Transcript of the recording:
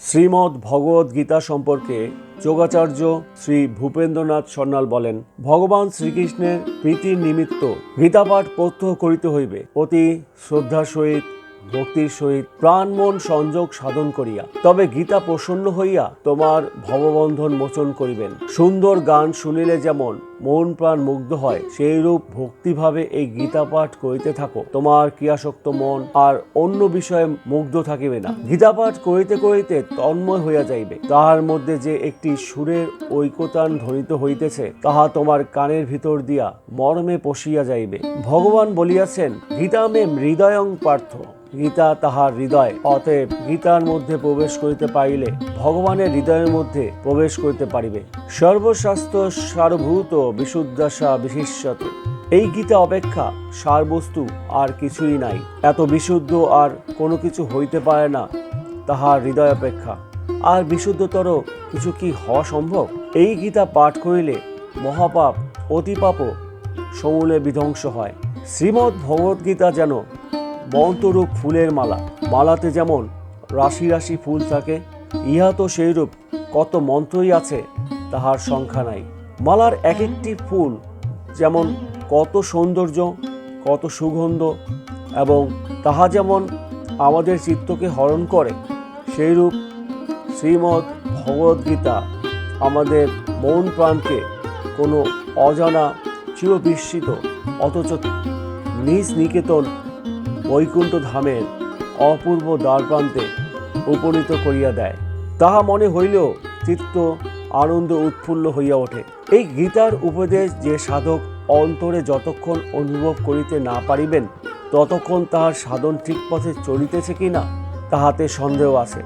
শ্রীমদ্ ভগবদ গীতা সম্পর্কে যোগাচার্য শ্রী ভূপেন্দ্রনাথ সন্ন্যাল বলেন, ভগবান শ্রীকৃষ্ণের প্রীতির নিমিত্ত গীতাপাঠ প্রত্যহ করিতে হইবে। অতি শ্রদ্ধার সহিত ভক্তির সহিত প্রাণ, মন, সংযোগ সাধন করিয়া। তবে গীতা প্রসন্ন হইয়া তোমার ভববন্ধন মোচন করিবেন। সুন্দর গান শুনিলে যেমন মন প্রাণ মুগ্ধ হয় সেই রূপ ভক্তিভাবে এই গীতা পাঠ করিতে থাকো। তোমার ক্রিয়াশক্ত মন আর অন্য বিষয়ে মুগ্ধ থাকিবে না। গীতা পাঠ করিতে করিতে তন্ময় হইয়া যাইবে। তাহার মধ্যে যে একটি সুরের ঐকতান ধ্বনিত হইতেছে, তাহা তোমার কানের ভিতর দিয়া মর্মে পশিয়া যাইবে। ভগবান বলিয়াছেন গীতা মে হৃদয়ং পার্থ। গীতা তাহার হৃদয়, অতএব গীতার মধ্যে প্রবেশ করিতে পারিলে ভগবানের হৃদয়ের মধ্যে প্রবেশ করিতে পারিবে। সর্বশাস্ত্র সারভূত বিশুদ্ধাসা বিশিষ্যত। এই গীতা অপেক্ষা সারবস্তু আর কিছুই নাই। এত বিশুদ্ধ আর কোনো কিছু হইতে পারে না তাহার হৃদয় অপেক্ষা। আর বিশুদ্ধতর কিছু কি হওয়া সম্ভব? এই গীতা পাঠ করিলে মহাপাপ, অতিপাপও সমূলে বিধ্বংস হয়। শ্রীমদ্ ভগবদ্গীতা যেন বন্তরূপ ফুলের মালা। মালাতে যেমন রাশি রাশি ফুল থাকে, ইহা তো সেইরূপ, কত মন্ত্রই আছে তাহার সংখ্যা নাই। মালার এক একটি ফুল যেমন কত সৌন্দর্য, কত সুগন্ধ এবং তাহা যেমন আমাদের চিত্তকে হরণ করে, সেইরূপ শ্রীমদ্ ভগবদ্গীতা আমাদের মন প্রাণকে কোনো অজানা চিরবিস্মিত, অথচ নিজ নিকেতন বৈকুণ্ঠ ধামের অপূর্ব দ্বারপ্রান্তে উপনীত করিয়া দেয়। তাহা মনে হইলেও চিত্ত আনন্দ উৎফুল্ল হইয়া ওঠে। এই গীতার উপদেশ যে সাধক অন্তরে যতক্ষণ অনুভব করিতে না পারিবেন, ততক্ষণ তাহার সাধন ঠিক পথে চলিতেছে কিনা, তাহাতে সন্দেহ আছে।